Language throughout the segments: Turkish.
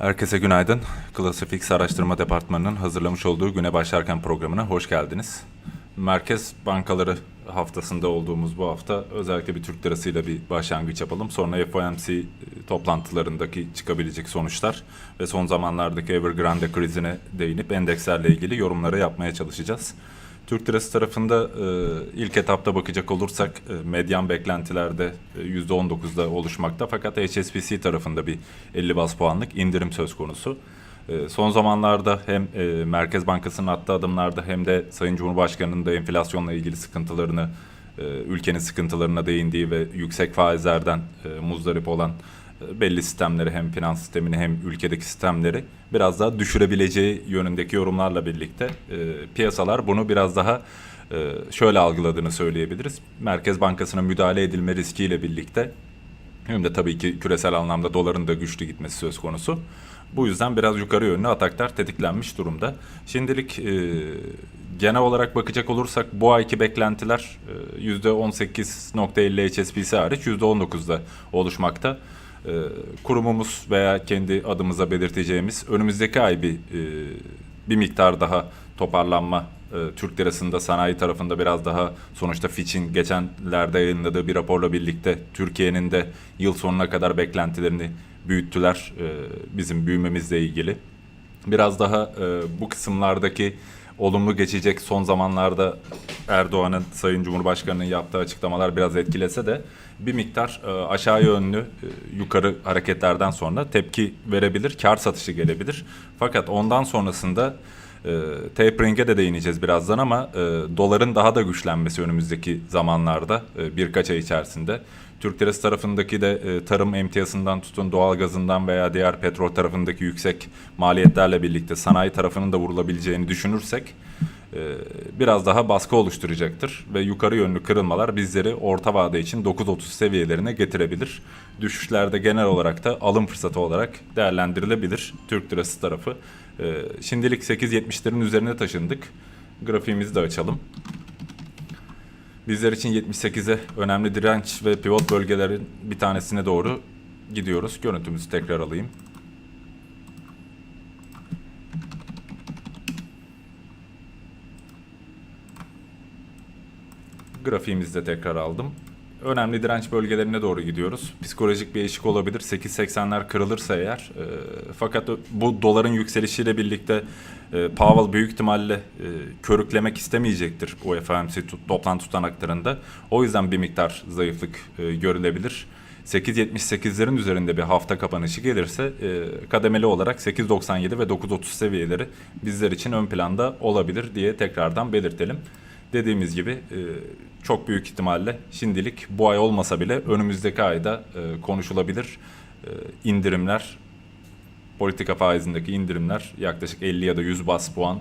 Herkese günaydın. Klasifix Araştırma Departmanı'nın hazırlamış olduğu Güne Başlarken programına hoş geldiniz. Merkez bankaları haftasında olduğumuz bu hafta özellikle bir Türk lirasıyla bir başlangıç yapalım. Sonra FOMC toplantılarındaki çıkabilecek sonuçlar ve son zamanlardaki Evergrande krizine değinip endekslerle ilgili yorumları yapmaya çalışacağız. Türk lirası tarafında e, ilk etapta bakacak olursak e, medyan beklentilerde e, %19'da oluşmakta fakat HSBC tarafında bir 50 bas puanlık indirim söz konusu. E, son zamanlarda hem e, Merkez Bankası'nın attığı adımlarda hem de Sayın Cumhurbaşkanı'nın da enflasyonla ilgili sıkıntılarını, e, ülkenin sıkıntılarına değindiği ve yüksek faizlerden e, muzdarip olan belli sistemleri hem finans sistemini hem ülkedeki sistemleri biraz daha düşürebileceği yönündeki yorumlarla birlikte e, piyasalar bunu biraz daha e, şöyle algıladığını söyleyebiliriz. Merkez Bankası'na müdahale edilme riskiyle birlikte hem de tabii ki küresel anlamda doların da güçlü gitmesi söz konusu. Bu yüzden biraz yukarı yönlü ataklar tetiklenmiş durumda. Şimdilik e, genel olarak bakacak olursak bu ayki beklentiler e, %18.50 HSBC hariç %19'da oluşmakta. E, kurumumuz veya kendi adımıza belirteceğimiz önümüzdeki ay bir e, bir miktar daha toparlanma e, Türk lirasında sanayi tarafında biraz daha sonuçta Fitch'in geçenlerde yayınladığı bir raporla birlikte Türkiye'nin de yıl sonuna kadar beklentilerini büyüttüler e, bizim büyümemizle ilgili. Biraz daha e, bu kısımlardaki olumlu geçecek son zamanlarda Erdoğan'ın Sayın Cumhurbaşkanı'nın yaptığı açıklamalar biraz etkilese de bir miktar e, aşağı yönlü e, yukarı hareketlerden sonra tepki verebilir, kar satışı gelebilir. Fakat ondan sonrasında e, tapering'e de değineceğiz birazdan ama e, doların daha da güçlenmesi önümüzdeki zamanlarda e, birkaç ay içerisinde. Türk lirası tarafındaki de e, tarım emtiyasından tutun doğal gazından veya diğer petrol tarafındaki yüksek maliyetlerle birlikte sanayi tarafının da vurulabileceğini düşünürsek biraz daha baskı oluşturacaktır ve yukarı yönlü kırılmalar bizleri orta vade için 9.30 seviyelerine getirebilir. Düşüşlerde genel olarak da alım fırsatı olarak değerlendirilebilir Türk lirası tarafı. E, şimdilik 8.70'lerin üzerine taşındık. Grafiğimizi de açalım. Bizler için 78'e önemli direnç ve pivot bölgelerin bir tanesine doğru gidiyoruz. Görüntümüzü tekrar alayım. Grafiğimizi de tekrar aldım. Önemli direnç bölgelerine doğru gidiyoruz. Psikolojik bir eşik olabilir. 8.80'ler kırılırsa eğer. E, fakat bu doların yükselişiyle birlikte e, Powell büyük ihtimalle e, körüklemek istemeyecektir FOMC tut, toplantı tutanaklarında. O yüzden bir miktar zayıflık e, görülebilir. 8.78'lerin üzerinde bir hafta kapanışı gelirse e, kademeli olarak 8.97 ve 9.30 seviyeleri bizler için ön planda olabilir diye tekrardan belirtelim. Dediğimiz gibi e, çok büyük ihtimalle şimdilik bu ay olmasa bile önümüzdeki ayda e, konuşulabilir e, indirimler politika faizindeki indirimler yaklaşık 50 ya da 100 bas puan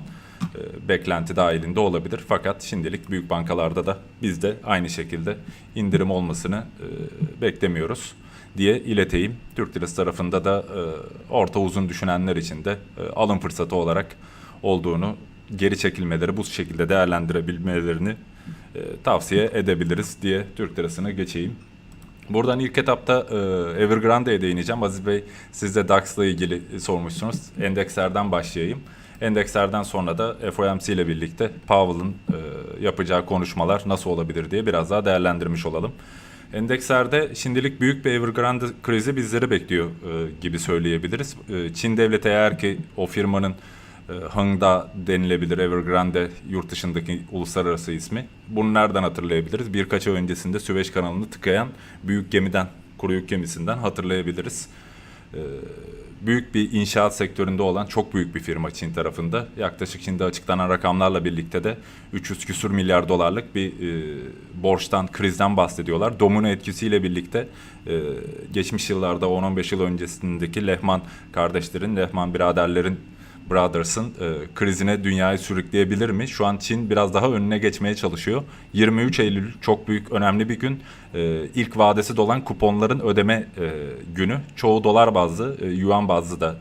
beklenti dahilinde olabilir. Fakat şimdilik büyük bankalarda da biz de aynı şekilde indirim olmasını beklemiyoruz diye ileteyim. Türk lirası tarafında da orta uzun düşünenler için de e, alım fırsatı olarak olduğunu geri çekilmeleri bu şekilde değerlendirebilmelerini e, tavsiye edebiliriz diye Türk lirasına geçeyim. Buradan ilk etapta e, Evergrande'ye değineceğim. Aziz Bey siz de DAX'la ilgili sormuşsunuz. Endekslerden başlayayım. Endekslerden sonra da FOMC ile birlikte Powell'ın e, yapacağı konuşmalar nasıl olabilir diye biraz daha değerlendirmiş olalım. Endekslerde şimdilik büyük bir Evergrande krizi bizleri bekliyor e, gibi söyleyebiliriz. E, Çin devleti eğer ki o firmanın Hangda denilebilir Evergrande yurt dışındaki uluslararası ismi. Bunu nereden hatırlayabiliriz? Birkaç ay öncesinde Süveyş kanalını tıkayan büyük gemiden, kuru yük gemisinden hatırlayabiliriz. E, büyük bir inşaat sektöründe olan çok büyük bir firma Çin tarafında. Yaklaşık şimdi açıklanan rakamlarla birlikte de 300 küsür milyar dolarlık bir e, borçtan, krizden bahsediyorlar. Domino etkisiyle birlikte e, geçmiş yıllarda 10-15 yıl öncesindeki Lehman kardeşlerin, Lehman biraderlerin Brothers'ın e, krizine dünyayı sürükleyebilir mi? Şu an Çin biraz daha önüne geçmeye çalışıyor. 23 Eylül çok büyük, önemli bir gün. E, ilk vadesi dolan kuponların ödeme e, günü. Çoğu dolar bazlı, e, yuan bazlı da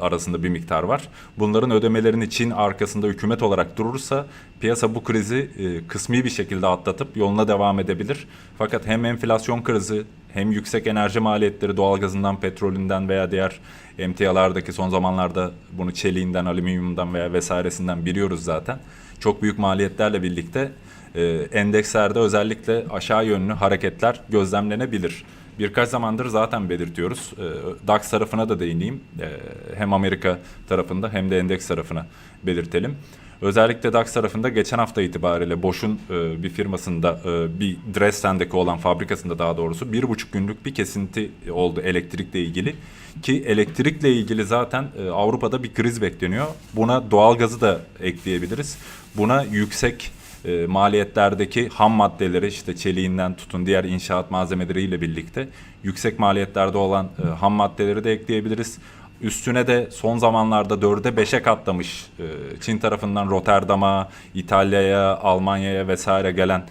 arasında bir miktar var. Bunların ödemelerini Çin arkasında hükümet olarak durursa piyasa bu krizi e, kısmi bir şekilde atlatıp yoluna devam edebilir. Fakat hem enflasyon krizi hem yüksek enerji maliyetleri doğalgazından, petrolünden veya diğer emtialardaki son zamanlarda bunu çeliğinden, alüminyumdan veya vesairesinden biliyoruz zaten. Çok büyük maliyetlerle birlikte e, endekslerde özellikle aşağı yönlü hareketler gözlemlenebilir. Birkaç zamandır zaten belirtiyoruz. E, DAX tarafına da değineyim. E, hem Amerika tarafında hem de endeks tarafına belirtelim. Özellikle DAX tarafında geçen hafta itibariyle Bosch'un e, bir firmasında e, bir Dresden'deki olan fabrikasında daha doğrusu bir buçuk günlük bir kesinti oldu elektrikle ilgili. Ki elektrikle ilgili zaten e, Avrupa'da bir kriz bekleniyor. Buna doğalgazı da ekleyebiliriz. Buna yüksek e, maliyetlerdeki ham maddeleri işte çeliğinden tutun diğer inşaat malzemeleriyle birlikte yüksek maliyetlerde olan e, ham maddeleri de ekleyebiliriz. Üstüne de son zamanlarda 4'e 5'e katlamış e, Çin tarafından Rotterdam'a, İtalya'ya, Almanya'ya vesaire gelen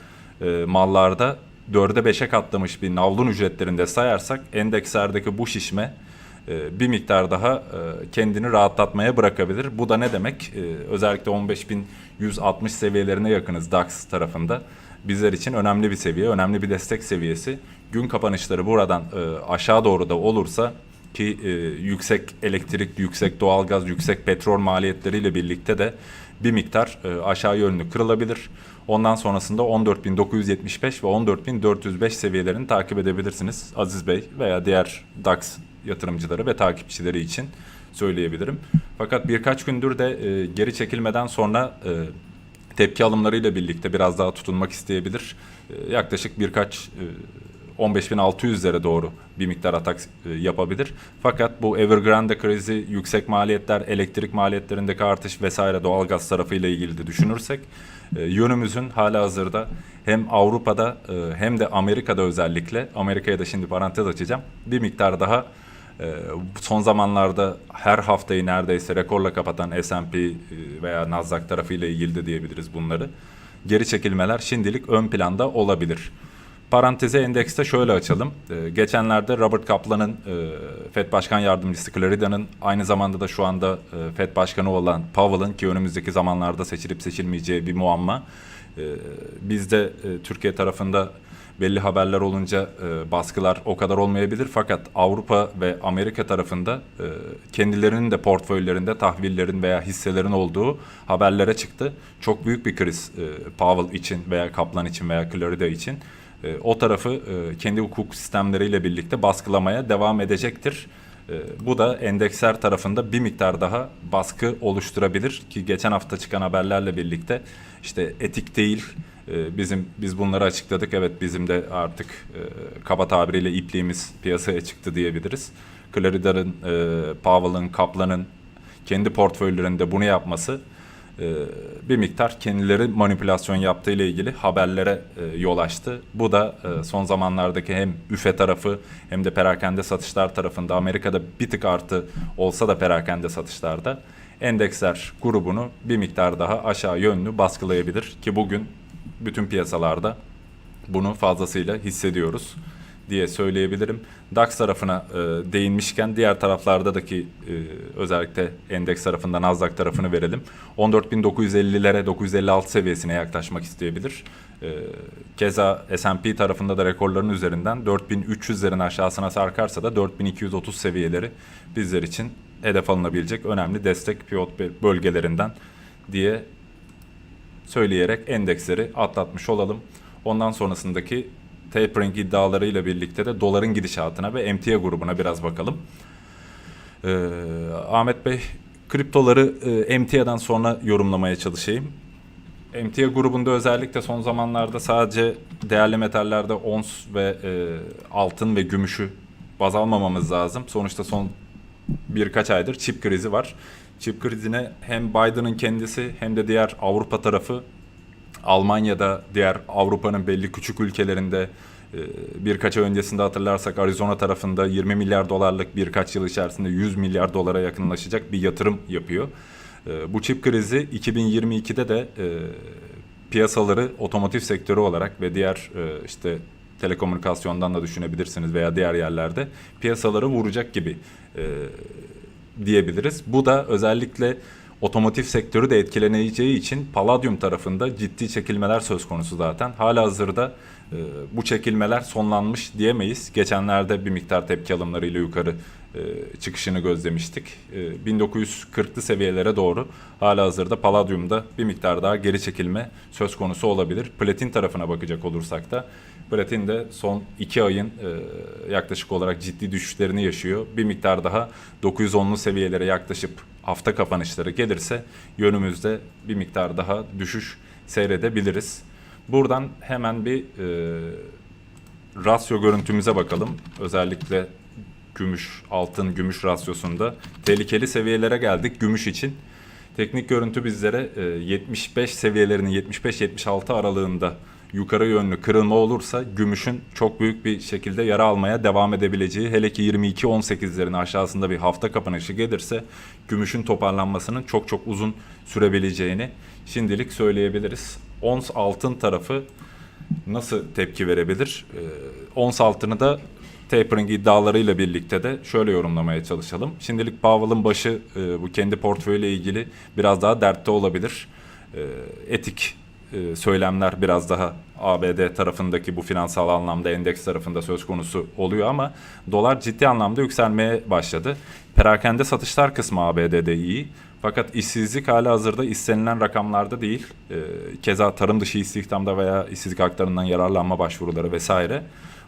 e, mallarda 4'e 5'e katlamış bir navlun ücretlerinde sayarsak endekslerdeki bu şişme bir miktar daha e, kendini rahatlatmaya bırakabilir. Bu da ne demek? E, özellikle 15.160 seviyelerine yakınız DAX tarafında. Bizler için önemli bir seviye, önemli bir destek seviyesi. Gün kapanışları buradan e, aşağı doğru da olursa ki e, yüksek elektrik, yüksek doğalgaz, yüksek petrol maliyetleriyle birlikte de bir miktar e, aşağı yönlü kırılabilir. Ondan sonrasında 14.975 ve 14.405 seviyelerini takip edebilirsiniz Aziz Bey veya diğer DAX yatırımcıları ve takipçileri için söyleyebilirim. Fakat birkaç gündür de e, geri çekilmeden sonra e, tepki alımlarıyla birlikte biraz daha tutunmak isteyebilir. Yaklaşık birkaç 15.600'lere doğru bir miktar atak e, yapabilir. Fakat bu Evergrande krizi, yüksek maliyetler, elektrik maliyetlerindeki artış vesaire doğalgaz tarafıyla ilgili de düşünürsek e, yönümüzün hala hazırda hem Avrupa'da e, hem de Amerika'da özellikle Amerika'ya da şimdi parantez açacağım. Bir miktar daha son zamanlarda her haftayı neredeyse rekorla kapatan S&P veya Nasdaq tarafıyla ilgili de diyebiliriz bunları. Geri çekilmeler şimdilik ön planda olabilir. Parantezi endekste şöyle açalım. Ee, geçenlerde Robert Kaplan'ın, e, FED Başkan Yardımcısı Clarida'nın aynı zamanda da şu anda e, FED Başkanı olan Powell'ın ki önümüzdeki zamanlarda seçilip seçilmeyeceği bir muamma. E, bizde e, Türkiye tarafında belli haberler olunca e, baskılar o kadar olmayabilir. Fakat Avrupa ve Amerika tarafında e, kendilerinin de portföylerinde tahvillerin veya hisselerin olduğu haberlere çıktı. Çok büyük bir kriz e, Powell için veya Kaplan için veya Clarida için e, o tarafı e, kendi hukuk sistemleriyle birlikte baskılamaya devam edecektir. E, bu da endeksler tarafında bir miktar daha baskı oluşturabilir ki geçen hafta çıkan haberlerle birlikte işte etik değil bizim biz bunları açıkladık evet bizim de artık kaba tabiriyle ipliğimiz piyasaya çıktı diyebiliriz. Clarida'nın, e, Powell'ın, Kaplan'ın kendi portföylerinde bunu yapması bir miktar kendileri manipülasyon yaptığı ile ilgili haberlere e, yol açtı. Bu da e, son zamanlardaki hem üfe tarafı hem de perakende satışlar tarafında Amerika'da bir tık artı olsa da perakende satışlarda endeksler grubunu bir miktar daha aşağı yönlü baskılayabilir ki bugün bütün piyasalarda bunu fazlasıyla hissediyoruz diye söyleyebilirim. DAX tarafına e, değinmişken diğer taraflardaki e, özellikle endeks tarafında Nasdaq tarafını verelim. 14.950'lere 956 seviyesine yaklaşmak isteyebilir. E, keza S&P tarafında da rekorların üzerinden 4300'lerin aşağısına sarkarsa da 4230 seviyeleri bizler için hedef alınabilecek önemli destek pivot bölgelerinden diye söyleyerek endeksleri atlatmış olalım. Ondan sonrasındaki tapering iddialarıyla birlikte de doların gidişatına ve emtia grubuna biraz bakalım. Ee, Ahmet Bey, kriptoları e, emtiadan sonra yorumlamaya çalışayım. Emtia grubunda özellikle son zamanlarda sadece değerli metallerde ons ve e, altın ve gümüşü baz almamamız lazım. Sonuçta son birkaç aydır çip krizi var. Çip krizine hem Biden'ın kendisi hem de diğer Avrupa tarafı Almanya'da diğer Avrupa'nın belli küçük ülkelerinde e, birkaç ay öncesinde hatırlarsak Arizona tarafında 20 milyar dolarlık birkaç yıl içerisinde 100 milyar dolara yakınlaşacak bir yatırım yapıyor. E, Bu çip krizi 2022'de de e, piyasaları otomotiv sektörü olarak ve diğer işte telekomünikasyondan da düşünebilirsiniz veya diğer yerlerde piyasaları vuracak gibi diyebiliriz. Bu da özellikle otomotiv sektörü de etkileneceği için Palladium tarafında ciddi çekilmeler söz konusu zaten. Halihazırda e, bu çekilmeler sonlanmış diyemeyiz. Geçenlerde bir miktar tepki alımlarıyla yukarı e, çıkışını gözlemiştik. E, 1940'lı seviyelere doğru halihazırda Palladium'da bir miktar daha geri çekilme söz konusu olabilir. Platin tarafına bakacak olursak da Platin de son 2 ayın e, yaklaşık olarak ciddi düşüşlerini yaşıyor. Bir miktar daha 910'lu seviyelere yaklaşıp hafta kapanışları gelirse yönümüzde bir miktar daha düşüş seyredebiliriz. Buradan hemen bir e, rasyo görüntümüze bakalım. Özellikle gümüş, altın, gümüş rasyosunda tehlikeli seviyelere geldik gümüş için. Teknik görüntü bizlere e, 75 seviyelerinin 75-76 aralığında yukarı yönlü kırılma olursa gümüşün çok büyük bir şekilde yara almaya devam edebileceği hele ki 22-18'lerin aşağısında bir hafta kapanışı gelirse gümüşün toparlanmasının çok çok uzun sürebileceğini şimdilik söyleyebiliriz. Ons altın tarafı nasıl tepki verebilir? Ee, ons altını da tapering iddialarıyla birlikte de şöyle yorumlamaya çalışalım. Şimdilik Powell'ın başı e, bu kendi portföyüyle ilgili biraz daha dertte olabilir. E, etik e, söylemler biraz daha ABD tarafındaki bu finansal anlamda endeks tarafında söz konusu oluyor ama dolar ciddi anlamda yükselmeye başladı. Perakende satışlar kısmı ABD'de iyi. Fakat işsizlik hala hazırda istenilen rakamlarda değil. E, keza tarım dışı istihdamda veya işsizlik haklarından yararlanma başvuruları vesaire.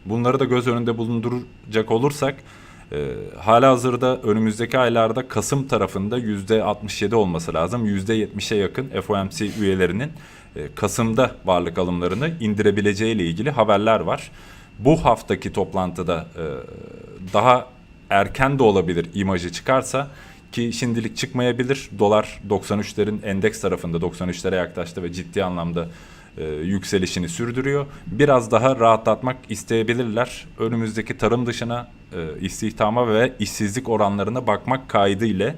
Bunları da göz önünde bulunduracak olursak e, hala hazırda önümüzdeki aylarda Kasım tarafında %67 olması lazım. %70'e yakın FOMC üyelerinin Kasım'da varlık alımlarını indirebileceği ile ilgili haberler var. Bu haftaki toplantıda e, daha erken de olabilir imajı çıkarsa ki şimdilik çıkmayabilir. Dolar 93'lerin endeks tarafında 93'lere yaklaştı ve ciddi anlamda e, yükselişini sürdürüyor. Biraz daha rahatlatmak isteyebilirler. Önümüzdeki tarım dışına e, istihdama ve işsizlik oranlarına bakmak kaydıyla e,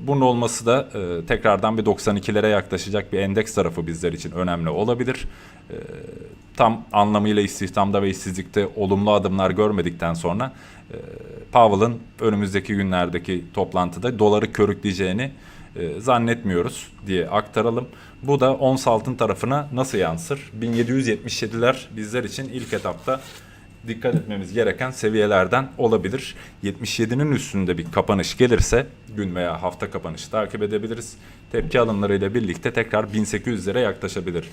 bunun olması da e, tekrardan bir 92'lere yaklaşacak bir endeks tarafı bizler için önemli olabilir. E, tam anlamıyla istihdamda ve işsizlikte olumlu adımlar görmedikten sonra e, Powell'ın önümüzdeki günlerdeki toplantıda doları körükleyeceğini e, zannetmiyoruz diye aktaralım. Bu da ons altın tarafına nasıl yansır? 1777'ler bizler için ilk etapta dikkat etmemiz gereken seviyelerden olabilir. 77'nin üstünde bir kapanış gelirse gün veya hafta kapanışı takip edebiliriz. Tepki alımlarıyla birlikte tekrar 1800'lere yaklaşabilir.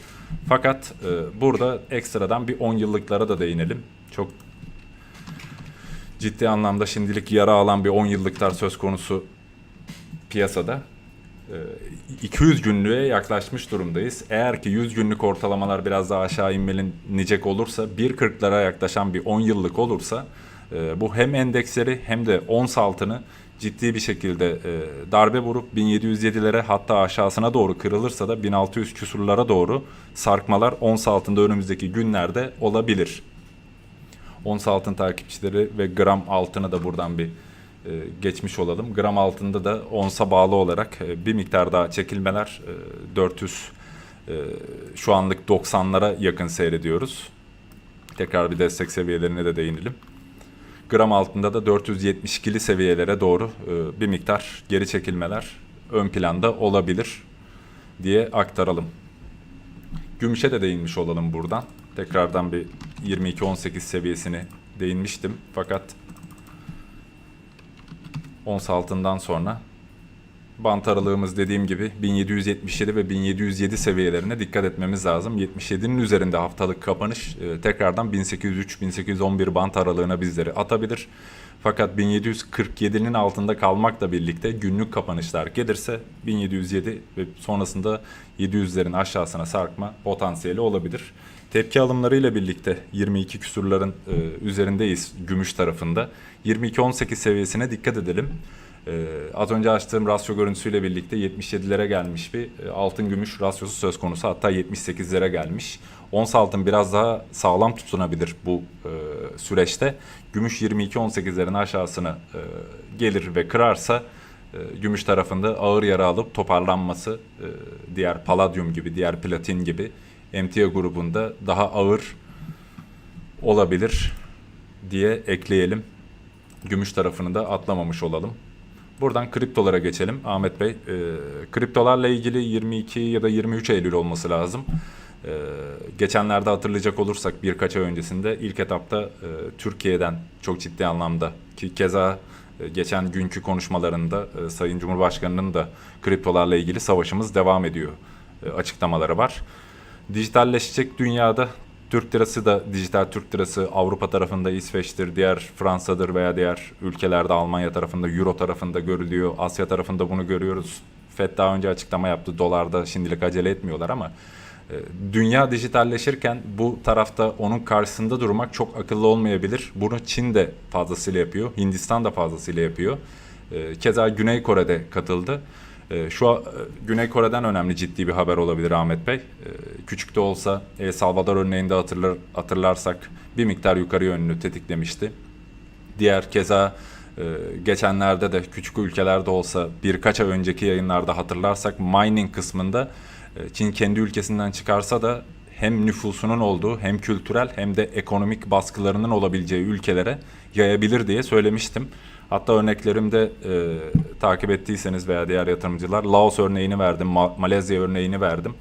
Fakat e, burada ekstradan bir 10 yıllıklara da değinelim. Çok ciddi anlamda şimdilik yara alan bir 10 yıllıklar söz konusu piyasada. Ee, 200 günlüğe yaklaşmış durumdayız. Eğer ki 100 günlük ortalamalar biraz daha aşağı inmelenecek olursa 1.40'lara yaklaşan bir 10 yıllık olursa e, bu hem endeksleri hem de ons altını ciddi bir şekilde e, darbe vurup 1707'lere hatta aşağısına doğru kırılırsa da 1600 küsurlara doğru sarkmalar ons altında önümüzdeki günlerde olabilir. Ons altın takipçileri ve gram altını da buradan bir geçmiş olalım. Gram altında da onsa bağlı olarak e, bir miktar daha çekilmeler e, 400 e, şu anlık 90'lara yakın seyrediyoruz. Tekrar bir destek seviyelerine de değinelim. Gram altında da 472'li seviyelere doğru e, bir miktar geri çekilmeler ön planda olabilir diye aktaralım. Gümüşe de değinmiş olalım buradan. Tekrardan bir 22-18 seviyesini değinmiştim. Fakat ons altından sonra Bant aralığımız dediğim gibi 1777 ve 1707 seviyelerine dikkat etmemiz lazım. 77'nin üzerinde haftalık kapanış e, tekrardan 1803-1811 bant aralığına bizleri atabilir. Fakat 1747'nin altında kalmakla birlikte günlük kapanışlar gelirse 1707 ve sonrasında 700'lerin aşağısına sarkma potansiyeli olabilir. Tepki alımlarıyla birlikte 22 küsurların e, üzerindeyiz gümüş tarafında. 22-18 seviyesine dikkat edelim. Ee, az önce açtığım rasyo görüntüsüyle birlikte 77'lere gelmiş bir e, altın gümüş rasyosu söz konusu. Hatta 78'lere gelmiş. Ons altın biraz daha sağlam tutunabilir bu e, süreçte. Gümüş 22-18'lerin aşağısına e, gelir ve kırarsa e, gümüş tarafında ağır yara alıp toparlanması e, diğer paladyum gibi, diğer platin gibi emtia grubunda daha ağır olabilir diye ekleyelim. Gümüş tarafını da atlamamış olalım. Buradan kriptolara geçelim Ahmet Bey. E, kriptolarla ilgili 22 ya da 23 Eylül olması lazım. E, geçenlerde hatırlayacak olursak birkaç ay öncesinde ilk etapta e, Türkiye'den çok ciddi anlamda ki keza e, geçen günkü konuşmalarında e, Sayın Cumhurbaşkanı'nın da kriptolarla ilgili savaşımız devam ediyor e, açıklamaları var. Dijitalleşecek dünyada Türk lirası da dijital Türk lirası Avrupa tarafında İsveç'tir, diğer Fransa'dır veya diğer ülkelerde Almanya tarafında, Euro tarafında görülüyor. Asya tarafında bunu görüyoruz. FED daha önce açıklama yaptı. Dolarda şimdilik acele etmiyorlar ama e, dünya dijitalleşirken bu tarafta onun karşısında durmak çok akıllı olmayabilir. Bunu Çin de fazlasıyla yapıyor. Hindistan da fazlasıyla yapıyor. E, Keza Güney Kore'de katıldı. E, Şu e, Güney Kore'den önemli ciddi bir haber olabilir Ahmet Bey. E, Küçük de olsa El Salvador örneğinde hatırlar, hatırlarsak bir miktar yukarı yönlü tetiklemişti. Diğer keza e, geçenlerde de küçük ülkelerde olsa birkaç ay önceki yayınlarda hatırlarsak mining kısmında e, Çin kendi ülkesinden çıkarsa da hem nüfusunun olduğu hem kültürel hem de ekonomik baskılarının olabileceği ülkelere yayabilir diye söylemiştim. Hatta örneklerimde e, takip ettiyseniz veya diğer yatırımcılar Laos örneğini verdim, Ma- Malezya örneğini verdim.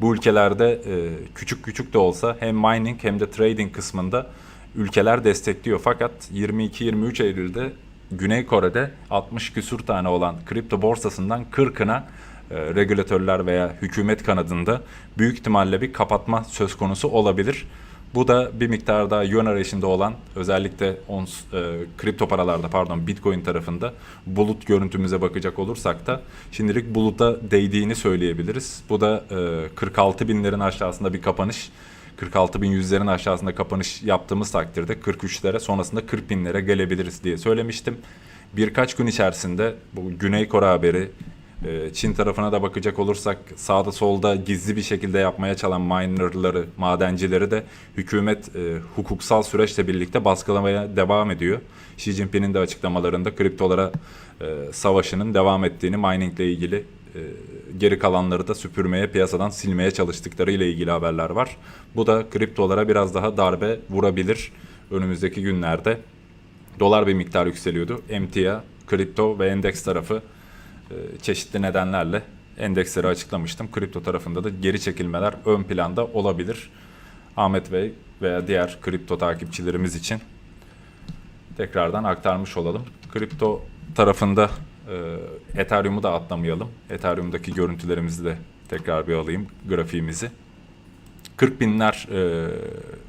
Bu ülkelerde e, küçük küçük de olsa hem mining hem de trading kısmında ülkeler destekliyor. Fakat 22-23 Eylül'de Güney Kore'de 60 küsur tane olan kripto borsasından 40'ına e, regülatörler veya hükümet kanadında büyük ihtimalle bir kapatma söz konusu olabilir. Bu da bir miktar daha yuan arayışında olan özellikle ons, e, kripto paralarda pardon bitcoin tarafında bulut görüntümüze bakacak olursak da şimdilik buluta değdiğini söyleyebiliriz. Bu da e, 46 binlerin aşağısında bir kapanış. 46 bin yüzlerin aşağısında kapanış yaptığımız takdirde 43'lere sonrasında 40 binlere gelebiliriz diye söylemiştim. Birkaç gün içerisinde bu Güney Kore haberi, Çin tarafına da bakacak olursak sağda solda gizli bir şekilde yapmaya çalan minerları, madencileri de hükümet e, hukuksal süreçle birlikte baskılamaya devam ediyor. Xi Jinping'in de açıklamalarında kriptolara e, savaşının devam ettiğini, miningle ilgili e, geri kalanları da süpürmeye, piyasadan silmeye çalıştıkları ile ilgili haberler var. Bu da kriptolara biraz daha darbe vurabilir önümüzdeki günlerde. Dolar bir miktar yükseliyordu. Emtia, kripto ve endeks tarafı çeşitli nedenlerle endeksleri açıklamıştım. Kripto tarafında da geri çekilmeler ön planda olabilir. Ahmet Bey veya diğer kripto takipçilerimiz için tekrardan aktarmış olalım. Kripto tarafında e, Ethereum'u da atlamayalım. Ethereum'daki görüntülerimizi de tekrar bir alayım grafiğimizi. 40 binler e,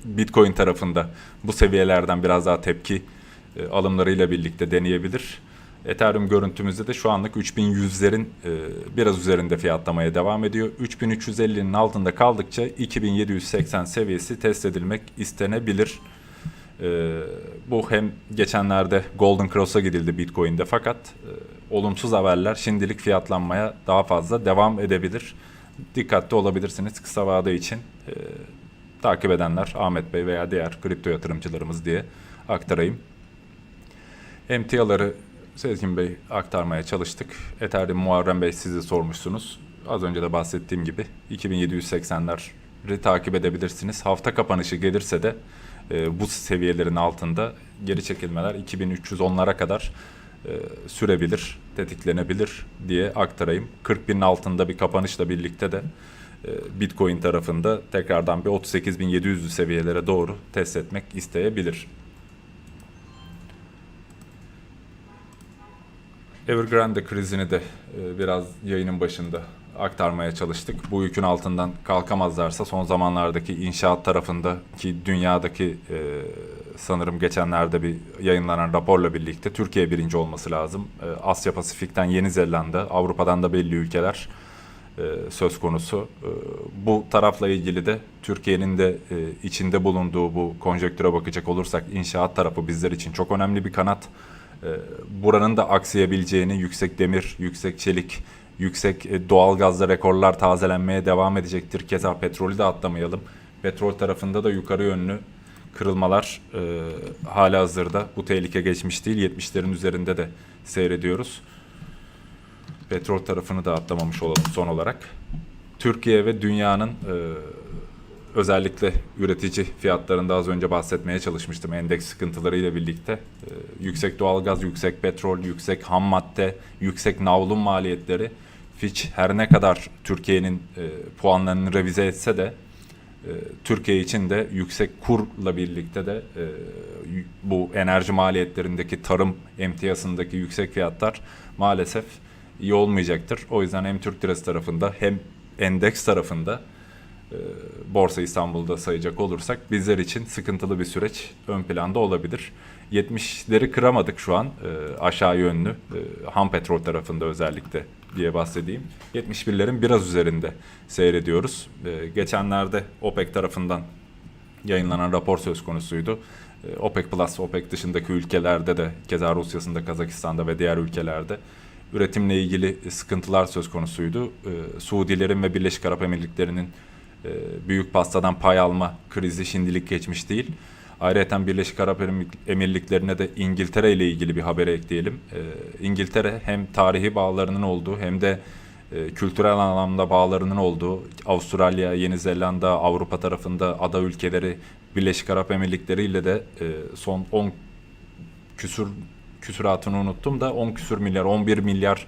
Bitcoin tarafında bu seviyelerden biraz daha tepki e, alımlarıyla birlikte deneyebilir. Ethereum görüntümüzde de şu anlık 3100'lerin e, biraz üzerinde fiyatlamaya devam ediyor. 3350'nin altında kaldıkça 2780 seviyesi test edilmek istenebilir. E, bu hem geçenlerde Golden Cross'a gidildi Bitcoin'de fakat e, olumsuz haberler şimdilik fiyatlanmaya daha fazla devam edebilir. Dikkatli olabilirsiniz kısa vade için. E, takip edenler Ahmet Bey veya diğer kripto yatırımcılarımız diye aktarayım. Emtiaları Sezgin Bey aktarmaya çalıştık. Ethereum Muharrem Bey sizi sormuşsunuz. Az önce de bahsettiğim gibi 2780'leri takip edebilirsiniz. Hafta kapanışı gelirse de e, bu seviyelerin altında geri çekilmeler 2310'lara kadar e, sürebilir, tetiklenebilir diye aktarayım. 40 binin altında bir kapanışla birlikte de e, Bitcoin tarafında tekrardan bir 38.700'lü seviyelere doğru test etmek isteyebilir. Evergrande krizini de e, biraz yayının başında aktarmaya çalıştık. Bu yükün altından kalkamazlarsa son zamanlardaki inşaat tarafındaki dünyadaki e, sanırım geçenlerde bir yayınlanan raporla birlikte Türkiye birinci olması lazım. E, Asya Pasifik'ten Yeni Zelanda, Avrupa'dan da belli ülkeler e, söz konusu. E, bu tarafla ilgili de Türkiye'nin de e, içinde bulunduğu bu konjektüre bakacak olursak inşaat tarafı bizler için çok önemli bir kanat. E, buranın da aksayabileceğini yüksek demir, yüksek çelik, yüksek e, doğal gazda rekorlar tazelenmeye devam edecektir. Keza petrolü de atlamayalım. Petrol tarafında da yukarı yönlü kırılmalar e, hala hazırda. Bu tehlike geçmiş değil. 70'lerin üzerinde de seyrediyoruz. Petrol tarafını da atlamamış olalım son olarak. Türkiye ve dünyanın e, özellikle üretici fiyatlarında az önce bahsetmeye çalışmıştım. Endeks sıkıntılarıyla birlikte e, yüksek doğalgaz, yüksek petrol, yüksek ham madde, yüksek navlun maliyetleri Fitch her ne kadar Türkiye'nin e, puanlarını revize etse de e, Türkiye için de yüksek kurla birlikte de e, bu enerji maliyetlerindeki tarım emtiyasındaki yüksek fiyatlar maalesef iyi olmayacaktır. O yüzden hem Türk lirası tarafında hem endeks tarafında Borsa İstanbul'da sayacak olursak bizler için sıkıntılı bir süreç ön planda olabilir. 70'leri kıramadık şu an e, aşağı yönlü e, ham petrol tarafında özellikle diye bahsedeyim. 71'lerin biraz üzerinde seyrediyoruz. E, geçenlerde OPEC tarafından yayınlanan rapor söz konusuydu. OPEC Plus, OPEC dışındaki ülkelerde de keza Rusya'sında, Kazakistan'da ve diğer ülkelerde üretimle ilgili sıkıntılar söz konusuydu. Suudilerin ve Birleşik Arap Emirlikleri'nin e, büyük pastadan pay alma krizi şimdilik geçmiş değil. Ayrıca Birleşik Arap Emir- Emirlikleri'ne de İngiltere ile ilgili bir haber ekleyelim. E, İngiltere hem tarihi bağlarının olduğu hem de e, kültürel anlamda bağlarının olduğu Avustralya, Yeni Zelanda, Avrupa tarafında ada ülkeleri, Birleşik Arap Emirlikleri ile de e, son 10 küsür küsuratını unuttum da 10 küsür milyar 11 milyar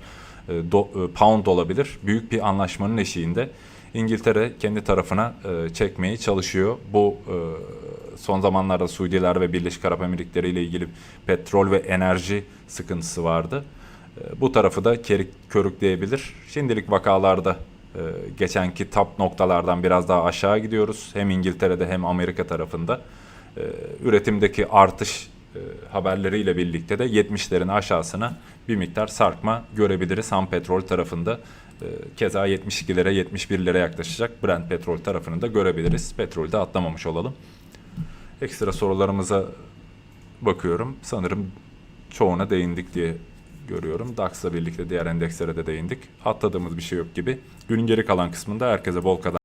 e, do- e, pound olabilir. Büyük bir anlaşmanın eşiğinde İngiltere kendi tarafına e, çekmeye çalışıyor. Bu e, son zamanlarda Suudiler ve Birleşik Arap Emirlikleri ile ilgili petrol ve enerji sıkıntısı vardı. E, bu tarafı da kerik, körükleyebilir. Şimdilik vakalarda e, geçenki top noktalardan biraz daha aşağı gidiyoruz. Hem İngiltere'de hem Amerika tarafında. E, üretimdeki artış e, haberleriyle birlikte de 70'lerin aşağısına bir miktar sarkma görebiliriz ham petrol tarafında. E, Keza 72'lere 71'lere yaklaşacak Brent petrol tarafını da görebiliriz. Petrolü de atlamamış olalım. Ekstra sorularımıza bakıyorum. Sanırım çoğuna değindik diye görüyorum. DAX'la birlikte diğer endekslere de değindik. Atladığımız bir şey yok gibi. Günün geri kalan kısmında herkese bol kazanç.